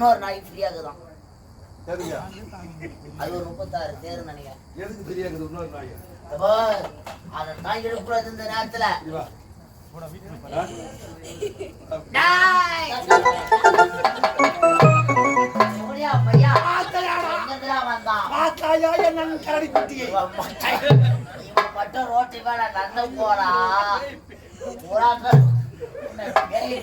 இன்னொரு நாய் ஃப்ரீயாக தான் அது ஒரு முப்பத்தாறு தேர் நினைக்கிறேன். எதுக்கு தெரியாது இன்னொரு நாய்? அதை தான் எடுக்கூடாது இந்த நேரத்துல. மட்டும் ரோட்டு மேல நடந்து போறா. புறாங்க. வேலி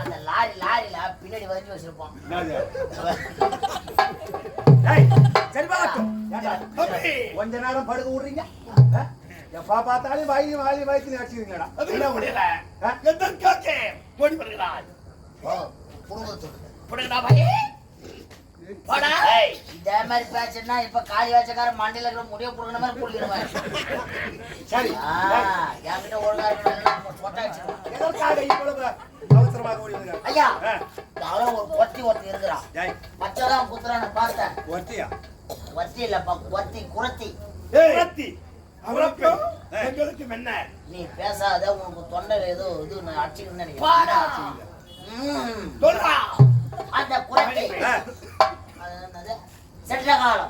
அந்த லாரி லாரில பின்னாடி வந்து வச்சிருப்போம். சரி பாட்டும் கொஞ்ச நேரம் படுக்க விடுறீங்க? எப்ப பார்த்தாலும் வாய் வாய் அடிச்சுக்கிறீங்களா என்ன முடியல. போடா. இதே மாதிரி பேச்சுன்னா இப்ப காலி வச்சக்கார மண்டையில இருக்கிற முடிய புடுங்கின மாதிரி சரி என்கிட்ட ஒழுங்கா இருக்கணும் ஐயா ஆ. யாரோ ஒரு ஒருத்தி இருக்கிறான். குத்துறான்னு பார்த்தேன். ஒருத்தியா ஒத்தி இல்லப்பா ஒத்தி குரத்தி. நீ பேசாத உனக்கு தொண்டையில ஏதோ இது அடிச்சுக்கணும்னு பாடா. நினைக்கிறேன் அந்த குரத்தி.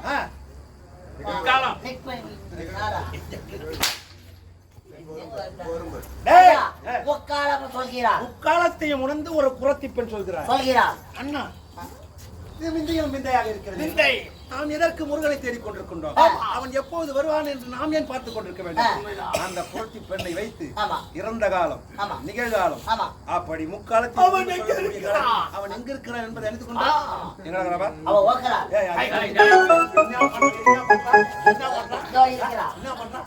ஆ. காலம். சொல்கிறார். முக்காலத்தையும் உணர்ந்து ஒரு குரத்தி பெண் சொல்கிறார். சொல்கிறார். அண்ணா இது விந்தையும் விந்தையாக இருக்கிறது. விந்தை. நாம் எதற்கு முருகனை தேடிக் கொண்டிருக்கின்றோம். அவன் எப்போது வருவான் என்று நாம் ஏன் பார்த்துக் கொண்டிருக்க வேண்டும் அந்த குரத்தி பெண்ணை வைத்து இறந்த காலம். நிகழ்காலம் அப்படி முக்காலத்தில் அவன் எங்க இருக்கிறான்? என்பதை அறிந்து கொண்டா ஆ. எங்கடா அவ ஓக்கறார் ஏய், ஐய், அது- ஐய், என்ன பண்றான்?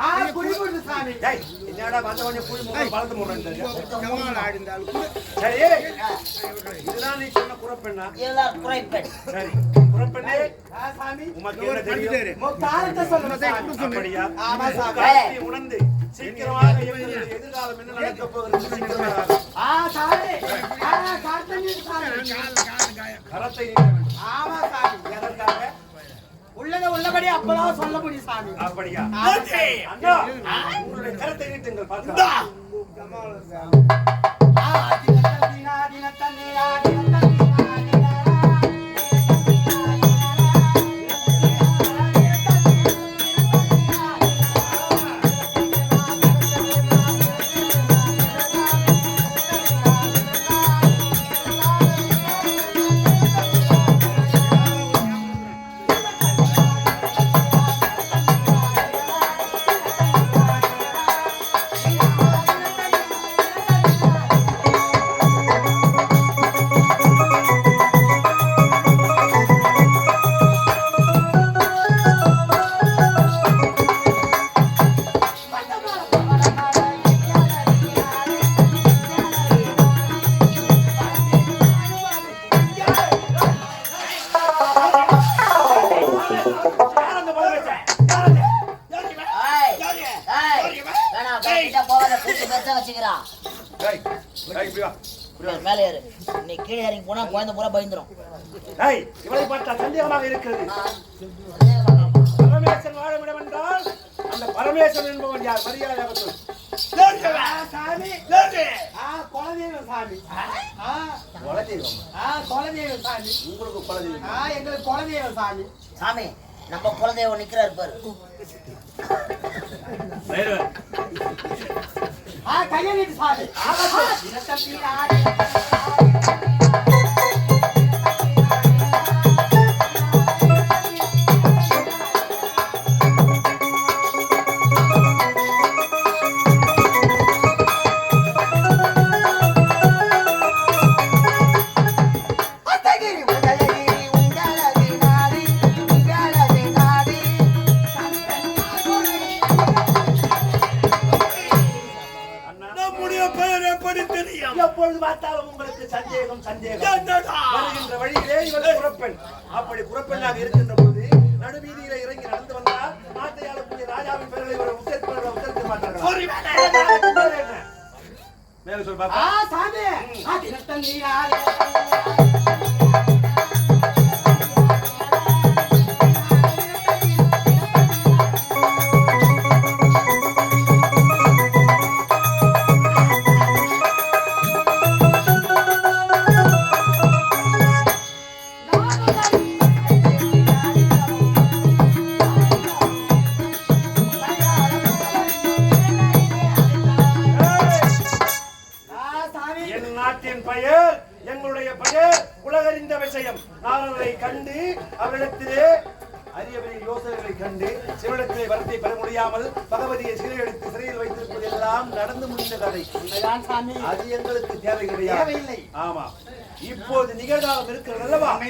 ஆ, குடி குடி சாமி. டேய், என்னடா வந்த உடனே புலி முகம் பழத்து முகம் இதுதான் நீ சொன்ன குறப்பெண்ணா? குறைப்பெண். சரி. குறப்பெண்ணே ஆ, சாமி உமக்கு என்ன தெரியும்? உன் காலத்தை சொல்லுங்க சாமி. ஆமா உணர்ந்து சீக்கிரமாக எங்களுடைய எதிர்காலம் என்ன நடக்கப் போகிறது சீக்கிரமாக. ஆ, சாமி. ஆ, காலத்தை நீட்டு சாமி. கரத்தை. ஆமா சாமி. எதற்காக? உள்ளத உள்ளபடி அப்பதான் சொல்ல முடியும் சாமி. அப்படியா? உங்களுடைய கரத்தை நீட்டுங்கள் பார்க்கலாம். பூரா பயந்துரும். டேய், இவளை பார்த்தா சந்தேகமாக இருக்கிறது. பரமேசன் வாழுமிடம் என்றால் அந்த பரமேசன் என்பவன் யார்? மரியாதையாக சொல். சாமி. குலதெய்வம் சாமி. ஆ, குலதெய்வம். ஆ, குலதெய்வம் சாமி. உங்களுக்கு குலதெய்வம். ஆ, எங்களுக்கு குலதெய்வம் சாமி. சாமி நம்ம குலதெய்வம் நிக்கிறாரு பாரு. ஆ, நீட்டு சாமி.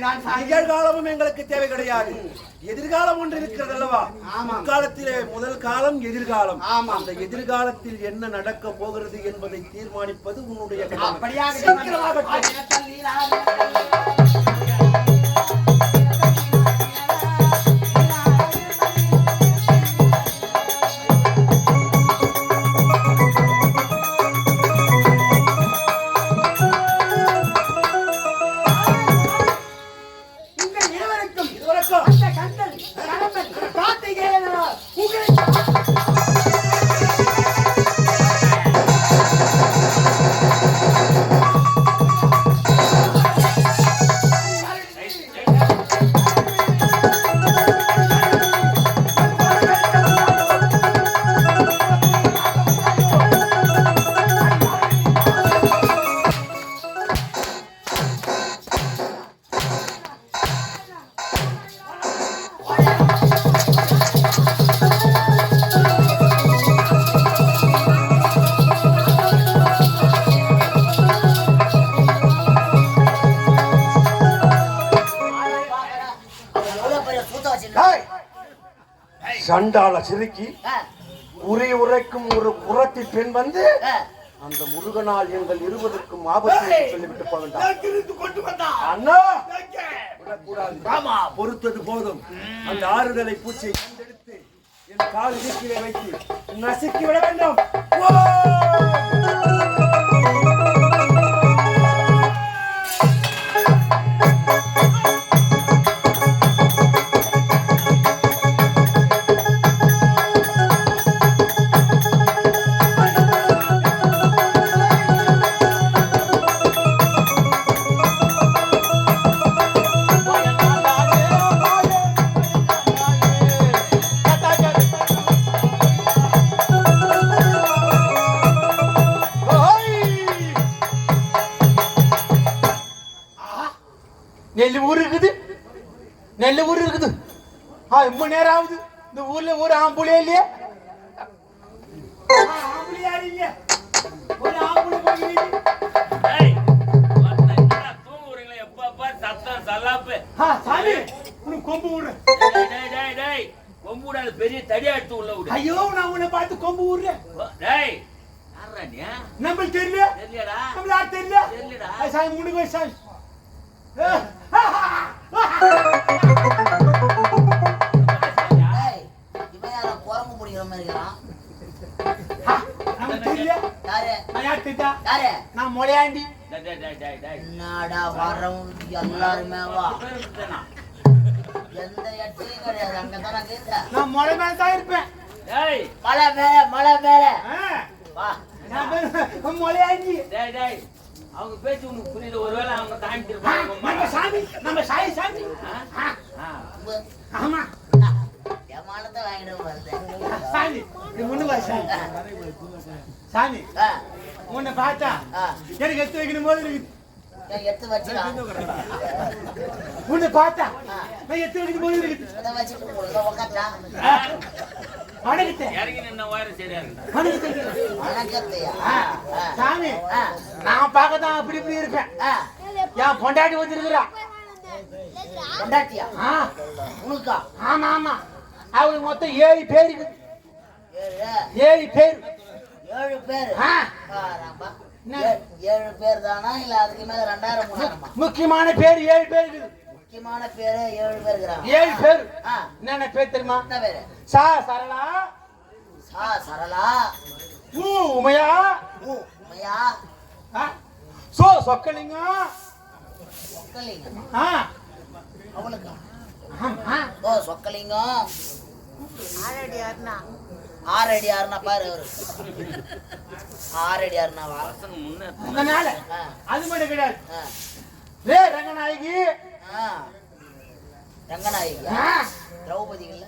நிகழ்காலமும் எங்களுக்கு தேவை கிடையாது. எதிர்காலம் ஒன்று இருக்கிறது அல்லவா ஆமாம். காலத்திலே முதல் காலம் எதிர்காலம். அந்த எதிர்காலத்தில் என்ன நடக்க போகிறது என்பதை தீர்மானிப்பது உன்னுடைய சண்டாள சிறுக்கி உரை உரைக்கும் ஒரு குரத்தி பெண் வந்து. அந்த முருகனால் எங்கள் இருவருக்கும் ஆபத்து சொல்லிவிட்டு? விடக்கூடாது. ஆமா பொறுத்தது போதும். அந்த ஆறுதலை பூச்சியை கண்டெடுத்து என் கால் இடுக்கிலே வைத்து நசுக்கி விட வேண்டும். இருக்குது ஆ ரொம்ப நேரம் ஆகுது இந்த ஊர்ல ஒரு ஆம்புலே இல்லையே ஆம்பளையார் இல்ல ஒரு ஆம்பளை போகிறீங்க டேய், ஒருத்தன் என்னடா தூங்குறீங்களா? எப்ப பாரு சத்தம், சல்லாப்பு. ஆ, சாமி உனக்கு கொம்பு விடுறேன் டேய், டேய், டேய், டேய். கொம்பு விடாத, பெரிய தடியா எடுத்து உள்ள விடு. ஐயோ நான் உன்னை பார்த்து கொம்பு விடுறேன் டேய்? நம்மளுக்கு தெரியல தெரியலடா? நம்மள யார் தெரியல தெரியலடா. சாமி முன்னுக்கு போய் சாமி என்னடா வரவங்க எல்லாருமே வா? எந்த இடத்துலயும் கிடையாது. அங்கதானே கேட்க நான் மொழை மேல தான் இருப்பேன். டேய், மலை மேல மலை வா. நான் டேய், டேய். அவங்க பேச்சு உனக்கு புரியுது. ஒருவேளை அவங்க உங்க நம்ம. சாமி நம்ம சாய் சாமி. ஆமா. மானத்தை வாங்கிட்டு வருது சாமி நீ முன்னு வா சாமி சாமி ஆ, உன்னை பார்த்தா ஆ. எனக்கு எடுத்து வைக்கணும் போது இருக்குது நான் எடுத்து வச்சுக்கலாம் உன்னை பார்த்தா நான் எடுத்து வைக்கணும் போது இருக்குது இதை வச்சுட்டு ஆ, சாமி ஆ, நான் பார்க்க தான் அப்படி இப்படி இருப்பேன் ஆ. என் பொண்டாட்டி வச்சிருக்கிறா பொண்டாட்டியா ஆ உனக்கா ஆமா ஆமா அவளுக்கு மொத்தம் ஏழு பேர் ஏழு? ஏழு பேர். ஏழு பேரு? ஏழு பேர் தானா? இல்ல அதுக்கு மேல ரெண்டாயிரம் முக்கியமான பேர் ஏழு பேர் முக்கியமான பேரு ஏழு பேர் ஏழு பேர். என்னென்ன பேர் தெரியுமா? என்ன பேரு? சா சரளா. சா சரளா. ஊ உமையா. ஊ உமையா. சோ சொக்கலிங்கம். சொக்கலிங்கம் அவளுக்கா. ஓ சொக்கலிங்கம். ஆறடி ஆறுனா. பாரு அவரு. ஆறடி ஆறுனாவா அதனால ஆ, அது மட்டும் கிடையாது. ஆ, ரே ரங்கநாயகி. ஆ. ரங்கநாயகி திரௌபதி இல்ல.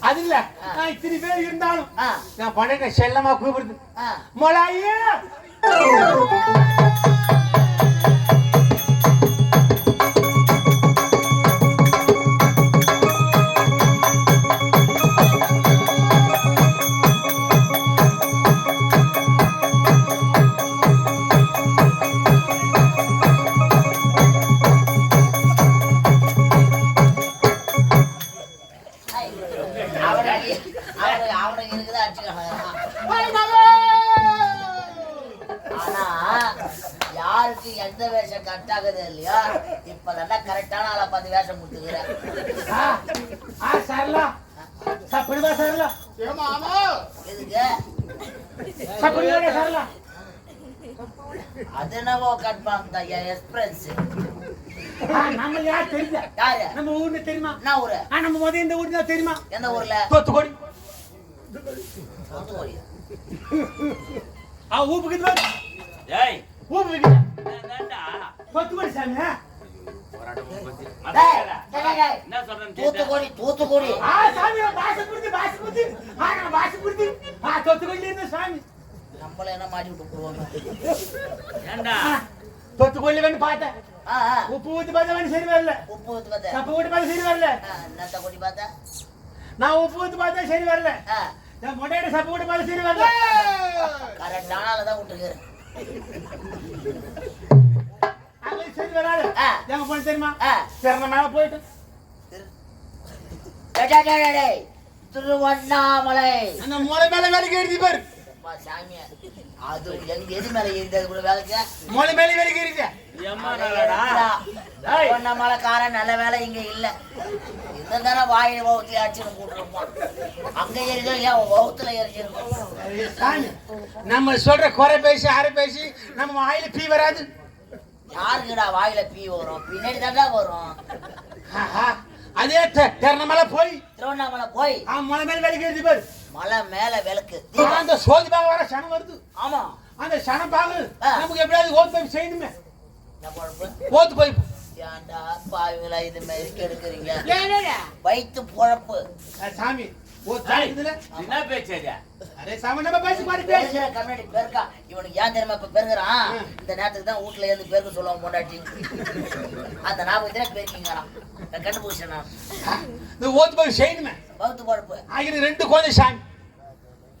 அது இல்ல. நான் இத்தனை பேர் இருந்தாலும் ஆ, நான் பண்ண செல்லமா கூப்பிடுது. ஆ. ஆனா யாருக்கு எந்த வேஷம் கரெக்ட் ஆகுது இல்லையா இப்ப நல்லா கரெக்டான ஆளை பார்த்து வேஷம் கொடுத்துக்கிறேன் சரளா சப்பிடுவா எதுக்கு? அது என்னவோ கன்ஃபார்ம் தான் எக்ஸ்பிரன்ஸ் ஆ, நம்ம யார் தெரியுதா? யாரு? நம்ம ஊர்ல தெரியுமா? என்ன ஊரு? ஆ, நம்ம முத இந்த ஊர் தான் தெரியுமா? எந்த ஊர்ல? தூத்துக்குடி. ஆ ஊப்புக்கு ஏய். ஊப்பு வைக்கிறா என்னடா தூத்துக்குடி சாமி டேய், டேய், டேய், டேய். என்ன சொல்றேன்னு கேட்டா? தூத்துக்குடி தூத்துக்குடி. ஆ சாமி பாச புரிஞ்சு பாச புரிஞ்சு. ஆ நான் பாச புரிஞ்சு. ஆ தூத்துக்குடி இருந்த சாமி? நம்மள என்ன மாட்டி விட்டு போவாங்க? ஏன்டா ஆ, தூத்துக்குடியில வந்து பார்த்தேன். உப்பு ஊத்தி பார்த்தா வந்து சரி வரல. உப்பு ஊத்து பார்த்த சப்பு ஊத்தி பார்த்தா சரி வரல. நான் உப்பு ஊத்தி பார்த்தா சரி வரல. மொட்டையிட சப்பு ஊத்தி பார்த்தா சரி வரல கரெக்டான ஆளை தான் விட்டுருக்கிறேன் அது சரி வராது. எங்க போன தெரியுமா. சரண மேல போயிட்டு. திருவண்ணாமலை. அந்த முளை மேல வேலைக்கு எழுதி பாரு. அப்பா, சாமியே. அது எங்க எது மேல கூட வேலைக்கு? முளை மேல வேலைக்கு எழுதி திருவண்ணாமலைக்காரன் நல்ல வேலை இங்க இல்ல. இந்த தானே வாயில வகுத்தி அடிச்சுன்னு போட்டுருப்போம் அங்க எரிஞ்சோம் ஏன் வகுத்துல எரிஞ்சிருக்கும். நம்ம சொல்ற குறை பேசி அரை பேசி நம்ம வாயில பீ வராது. யாருக்குடா வாயில பீ வரும்? பின்னாடி தாண்டா வரும். அதே தெ- தெரண மேல போய். திருவண்ணாமலை போய். மேல வேலைக்கு எழுதி பாரு. மலை மேல விளக்கு. அந்த சோதி பாக வர சனம் வருது. ஆமா. அந்த சனம் பாகு. நமக்கு எப்படியாவது பைப் செய்யணுமே. ஓத்து பைப் ஏன்டா பாவிங்களா இது மாதிரி கெடுக்குறீங்க? வயிற்று பொழப்பு. சாமி என்ன அரே சாமி நம்ம பேசி பாரு பேசி. பெருகிற கம்யூனிட்டி பெருக்கா இவனுக்கு ஏன் தெரியுமா இப்ப பெருகிறான். இந்த நேரத்துக்கு தான் வீட்டுல இருந்து பெருக்க சொல்லுவாங்க பொண்டாட்டி. அந்த ஞாபகத்துல பெருக்கிங்கிறான். கண்டுபிடிச்சேன் நான். இந்த ஓத்து பைப் செய்யணுமே. பொழப்பு. ஆகிற ரெண்டு குழந்தை சாமி.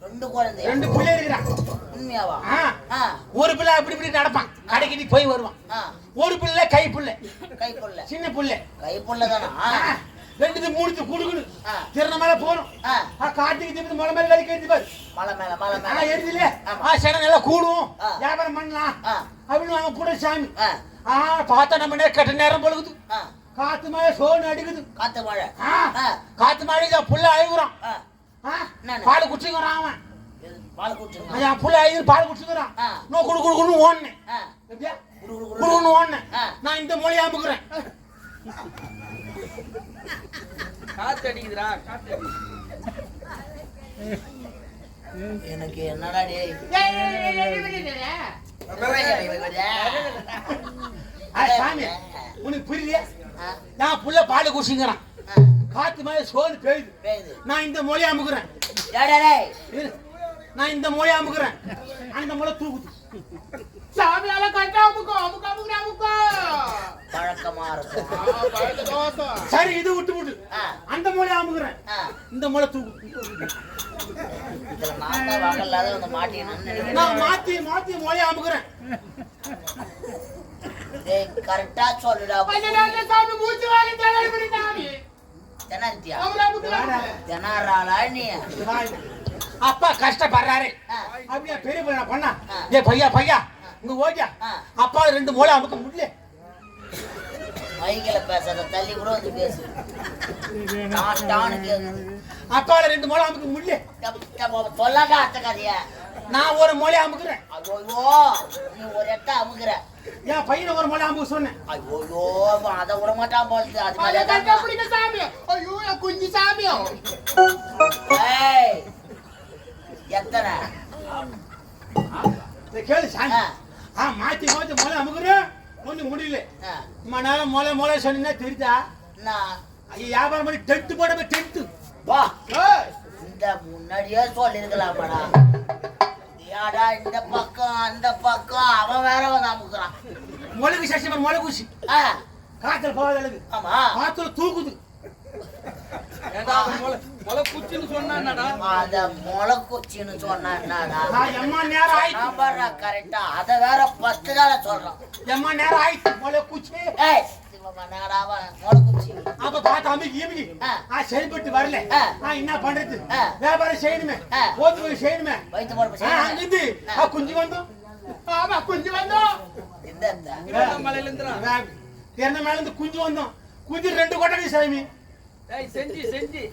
ரெண்டு குழந்தை ரெண்டு பிள்ளை இருக்கிறான் உண்மையாவா? ஒரு பிள்ளை அப்படி இப்படி நடப்பான். கடைக்கு போய் வருவான். ஒரு பிள்ளை கை பிள்ளை. கை புள்ள. சின்ன பிள்ளை. கை புள்ள தானா. ரெண்டு மூணு குடுக்குடு. திறன மேல ஆ. காட்டுக்கு திருப்பி முளை மேல வேலைக்கு எழுதி பாரு. மலை மேல மலை மேல. ஆமா. ஆ சனம் நல்லா கூடும். வியாபாரம் பண்ணலாம். அப்படின்னு அவன் கூட சாமி. பார்த்தா நம்ம நேரம் கட்ட நேரம் பொழுகுது. காத்து மழை சோன்னு அடிக்குது. காத்து மழை. காத்து மழை புள்ள அழுகுறான்? பால் குடிச்சுக்கிறான் அவன். பால் குடிச்சுங்க அவன் புள்ள பால் குடிச்சுக்கிறான். ஆ. நோ குடு குடு குடுன்னு ஓடுனேன். குடுன்னு ஓடுனேன். நான் இந்த மொழி அமுக்குறேன். காத்து அடிக்குதுடா காத்து எனக்கு என்னடா டேய்? சாமி உனக்கு புரியலையா? நான் புள்ள பால் குடிச்சுக்கிறான். ஆ, காத்து மழை சோன்னு பெய்யுது. நான் இந்த மொழி அமுக்குறேன். நான் இந்த மொழி அமுக்குறேன். அந்த மொழி தூக்குது. சாமியால கட்டா அமுக்கோ அமுக்க அமுக்க அமுக்கோ. பழக்கமா இருக்கும். சரி இது விட்டு விட்டு. அந்த மொழி அமுக்குறேன். இந்த மொழி தூக்கு. இதுல நான் மாத்தி மாத்தி மொழி அமுக்குறேன். டேய், கரெக்டா சொல்லுடா. சாமி மூச்சு வாங்கி அமுக்கலாம் தெனாராளா நீ. அப்பா கஷ்டப்படுறாரு. ஆ. அப்படியே பெரிய பையனா பண்ணா. ஏ பையா பையா? இங்க ஓடியா. அப்பா ரெண்டு மூளை அமுக்க முடியல. மைக்கில பேசாத தள்ளி கூட வந்து பேசு. அப்பால ரெண்டு மூளை அமுக்க முடியல. சொல்லாத அத்தை கதைய நான் ஒரு மூளை அமுக்குறேன். ஐயோ நீ ஒரு எட்ட அமுக்குற. என் பையனை ஒரு மூளை அமுக்க சொன்னேன். ஐயோ அதை விட மாட்டான் போல அது மாதிரி சாமி. ஐயோ என் குஞ்சு சாமி. ஏய் எத்தனை? கேளு சாமி. ஆ. மாத்தி மாத்தி மூளை அமுக்குறேன். ஒண்ணு முடியல. இம்மா நேரம் மூளை மூளை சொன்னீங்கன்னா தெரியுதா? ஐயா வியாபாரம் பண்ணி டென்ட் போட டென்ட் வா. இந்த முன்னாடியே சொல்லிருக்கலாமாடா. ஏடா இந்த பக்கம் அந்த பக்கம்? அவன் வேற வந்து அமுக்குறான். முளகு சசிமன் ஆ, காத்துல போகாத அளவுக்கு ஆமா. காத்துல தூக்குது. அத முளை குச்சின்னு சொன்னா என்னடா? நான் எம்மா நேரம் ஆயிடுச்சு நான் பாரு கரெக்டா அத வேற பத்து தானே சொல்றான் எம்மா நேரம் ஆயிடுச்சு முளை குச்சி அப்ப பார்த்து அம்மிக்கு ஈமிக்கு ஆ. ஆ சரிப்பட்டு வரல. நான் என்ன பண்றது. வியாபாரம் செய்யணுமே. போய் செய்யணுமே. அங்கிருந்து. ஆ, குஞ்சு வந்தோம். ஆமா குஞ்சு வந்தோம். திறந்த மேல இருந்து குஞ்சு வந்தோம். குஞ்சு ரெண்டு கொட்டை சாமி. செஞ்சு செஞ்சு.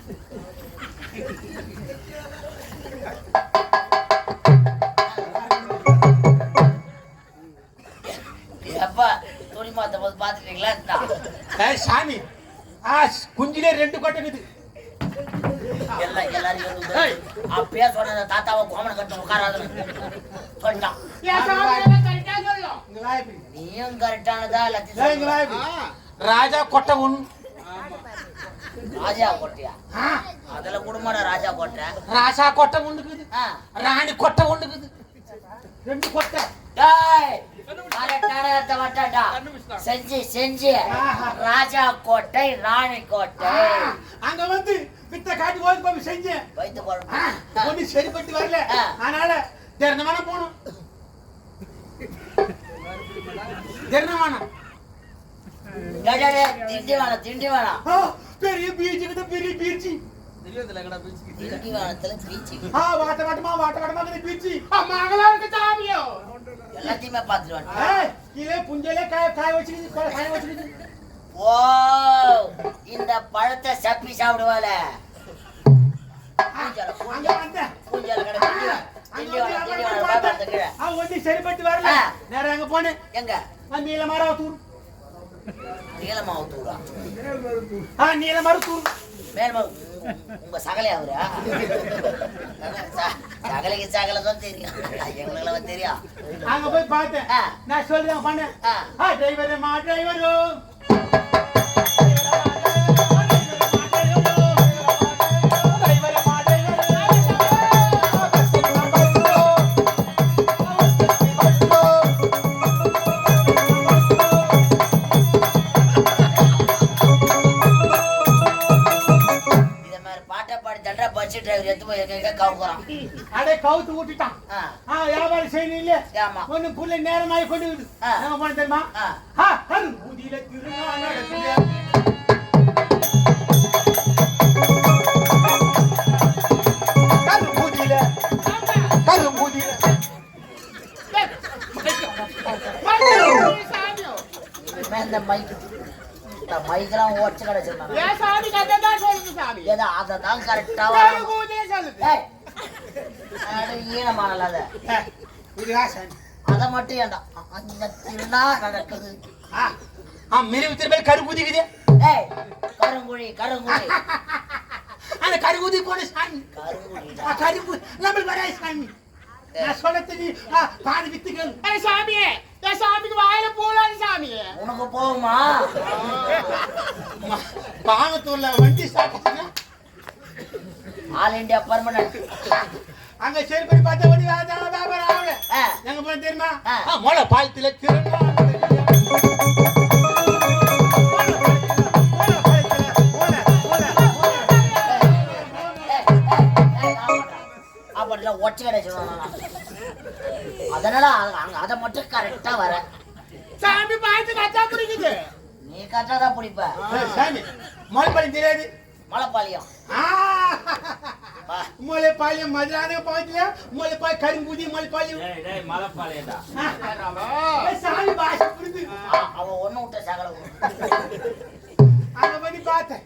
போது பாத்துட்டீங்களா? சாமி. ஆ குஞ்சிலே ரெண்டு கொட்டை இருக்குது. எல்லாம் எல்லாரும் அப்பயே சொன்ன தாத்தாவை கோமனை கட்ட உட்காராதுன்னு சொல்லிட்டான். நீயும் கரெக்டானதா எல்லாத்தையும். ராஜா கொட்டை ஒண்ணு ராஜா கோட்டையா? அதுல குடும்பம் ராஜா கோட்டை. ராசா கொட்டை ஒண்ணுக்குது ஆ. ராணி கொட்டை ஒண்ணுக்குது ரெண்டு கொட்டை. செஞ்சு செஞ்சு. ராஜா கோட்டை ராணி கோட்டை அங்க வந்து வித்த காட்டி ஓடி போய் செஞ்சேன். வைத்து போறோம் ஒண்ணு சரிப்பட்டு வரல. அதனால திண்டி வேணாம் ஆ, பெரிய பீச்சுக்கு பெரிய பீச்சு. பீச்சு ஆ வாட்ட வாட்டமா வாட்ட வாட்டமா பீச்சு. மகளா இருக்கு சாமியோ. எல்லாத்தையுமே. ஏய், கீழே புஞ்சலே காய காய ஓ இந்த பழத்தை சப்பி சாப்பிடுவாள. பூஞ்சால, பூஞ்சால. கடை ஒண்ணும் சரிப்பட்டு வரல. நேரம் அங்க போனேன். எங்க? நான் நீல மரத்தூர் நீலமாவத்தூரா ஆ நீல மரத்தூர் மேல்மா உங்க சகலை அவரா? சகலைக்கு சகலை தான் தெரியும். எங்களுக்கு தெரியும். அங்க போய் பார்த்தேன். நான் சொல்லிதான் பண்ணேன். டிரைவர் மா டிரைவரு டிரைவர் எடுத்து போய் எங்க கவுக்குறான் அடே கவுத்து ஊட்டிட்டான் வியாபாரம் இல்லையா ஆமா. ஒண்ணு புள்ள நேரமாயி கொண்டு. நம்ம பண்ண தெரியுமா? கரும்புதியில திருநாள் இந்த மைக் இந்த மைக்கெல்லாம் ஓச்சு கிடைச்சிருந்தாங்க என் சாமி கதை தான் சொல்லுது சாமி? ஏதோ அதை தான் கரெக்டா கருகூதே சொல்லுது. ஈனமானல அத. அதை மட்டும் ஏண்டா? அந்த திருநா நடக்குது. ஆ மெருவு திரும்ப ஏய் கருங்குழி கருங்குழி. அந்த கருபூதி போன சாமி. கருங்குழிடா ஆ கருப்பு நம்மளுக்கு வராது சாமி. நான் சொல்லத்தை நீ பாதி வித்துக்கள். சாமியே சாமிக்கு வாயில பூலாது சாமியே. உனக்கு போகுமா? பானத்தூர்ல வண்டி சாப்பிட்டுச்சுன்னா ஆல் இந்தியா பர்மனன்ட் அங்க சரி பண்ணி பார்த்தா வண்டி வேற வியாபாரம் ஆகல ஆ. எங்க போய் தெரியுமா? மொளை மொளை. அப்படிலாம் ஒற்றை கிடைச்சிடும் அதனால அங்க- அங்க அதை மட்டும் கரெக்டா வர. சாமி பார்த்து கத்தா பிடிக்குது நீ கரெக்டா தான் பிடிப்ப சாமி. பழம் தெரியாது. மலைப்பாளையம். மலைப்பாளையம் மதுரான பாட்டில மலைப்பாய் கரும்பூதி மலைப்பாளையம் டேய் டேய் மலைப்பாளையம்டா சாமி பாஷை புரியுது ஆ, அவன் ஒண்ணு விட்ட சகலம். அங்க பண்ணி பார்த்தேன்.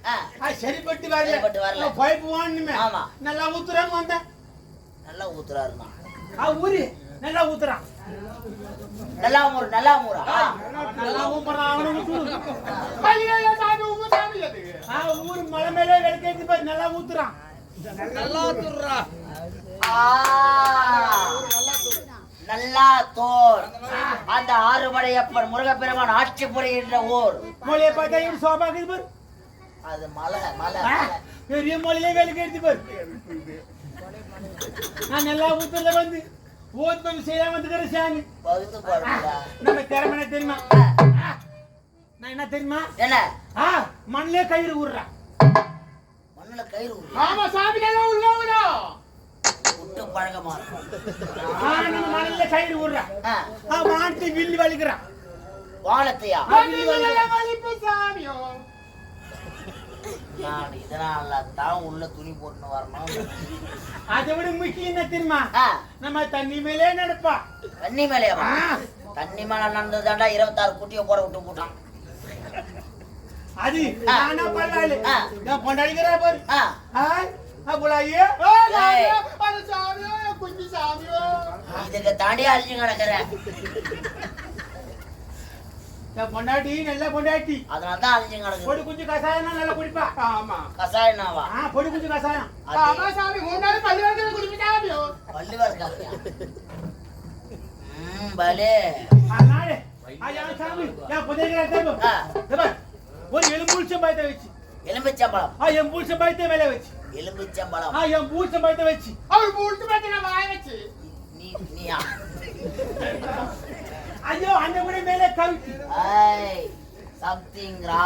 சரிப்பட்டு வரல. சரிப்பட்டு வரல. பைப் வாங்கணுமே ஆமா. நல்லா ஊத்துறான்னு வந்தேன். நல்லா ஊத்துறாருமா. ஆ ஊரு. நல்லா ஊத்துறான் நல்லா ஊர் நல்லா ஊரா நல்லா ஊப்புறான் அவனை ஊத்து. ஆ ஊரு மலை மேலே வெளுக்கேத்தி பாரு நல்லா ஊத்துறான் ஆ, நல்லா தோர் அந்த ஆறுபடையப்பன் முருகப்பெருமான் ஆட்சி புரிகின்ற ஊர் மொழியை பார்த்தா இவரு சோபாக்குது பாரு. அது மலை மலை. பெரிய மொழியிலே வெளுக்கேத்தி பாரு. நான் நல்லா ஊத்துறத வந்து ஊத்து வந்து செய்யாம வந்துக்கிற சாமி பகுத்து போடுறா நம்ம திறமை என்ன தெரியுமா? நான் என்ன தெரியுமா? என்ன? ஆ மண்ணிலே கயிறு ஊடுறான் மண்ணுல கயிறு ஊரு. ஆமா சாமி நல்லா உள்ள விட்டு பழக்கமா இருக்கும். ஆ நம்ம மண்ணிலே கயிறு ஊடுறான் ஆ, மாட்டு வில்லு வலிக்கிறான் வானத்தையா? வலிப்பு சாமியோ. நான் இதனால தான் உள்ள துணி போட்டுன்னு வரணும். அதை விட முக்கியம் என்ன தெரியுமா? நம்ம தண்ணி மேலே நடப்பா. தண்ணி மேலேயா ஆ, தண்ணி மேல நடந்ததாண்டா இருபத்தாறு குட்டியை போட விட்டு போட்டான். அது. நானா ஆ. நான் பொண்டாடிக்கிறா பாரு. சாமியோ இதுக்கு தாண்டி அழிஞ்சு கிடக்குறேன். பொண்டாட்டி நல்ல பொண்டாட்டி. அதனால தான் அழிஞ்சு கிடக்குது. பொடி குஞ்சு கசாயம் நல்லா குடிப்பா. ஆமா. கசாயனாவா ஆ பொடி குஞ்சு கசாயம். அது சாமி மூணு நாள் பள்ளி வரைக்கும் குடிப்பி சாமியோ வள்ளுவர் காப்பியா ம் பலே. அதனால ஐயா சாமி நான் புதைக்கிற தேவை ஆ, ஒரு எலும்பூச்சம் பயத்தை வச்சு. எலும்பிச்சம்பழம். ஆ என் பூச்சம் பயத்தை மேலே வச்சு. எலும்பிச்சம்பழம். ஆ என் பூச்சம் பயத்தை வச்சு. அவர் பூச்சம் பயத்தை நான் வாய வச்சு. நீ நீயா? ஐயோ அந்த குடி மேலே கவுத்து ஐய் சம்திங் ரா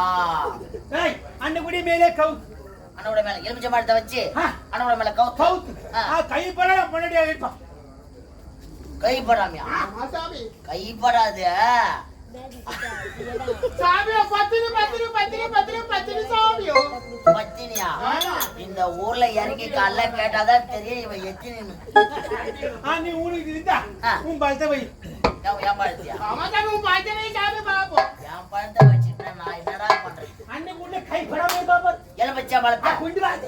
ஏய் அந்த குடி மேலே கவுத்து அண்ணோட மேல எலும்பிச்சம்பழத்தை வச்சு ஆ. அண்ணோட மேல கவுத்து கவுத்து ஆ, ஆ கை பட பொண்டாட்டி ஆகிட்டான் கைப்படாமையா கைப்படாது சாமி பத்தினி பத்தினி பத்தினி பத்தினி பத்தினி சாமியோ. பத்தினியா. இந்த ஊர்ல இறங்கி கல்ல கேட்டாதான் தெரியும் இவன் எத்தினு ஆ நீ ஊருக்கு இருந்தா ஆ. உன் பழத்தை வை. என் பழத்தியா? ஆமா சாமி உன் பழத்தை வை சாமி பாப்போம். என் பழத்தை வச்சுட்டு நான். என்னடா பண்றேன் அன்னைக்கு உள்ள கை படாம பாப்பா எலும்பிச்சம்பழத்தை கொண்டு வாங்க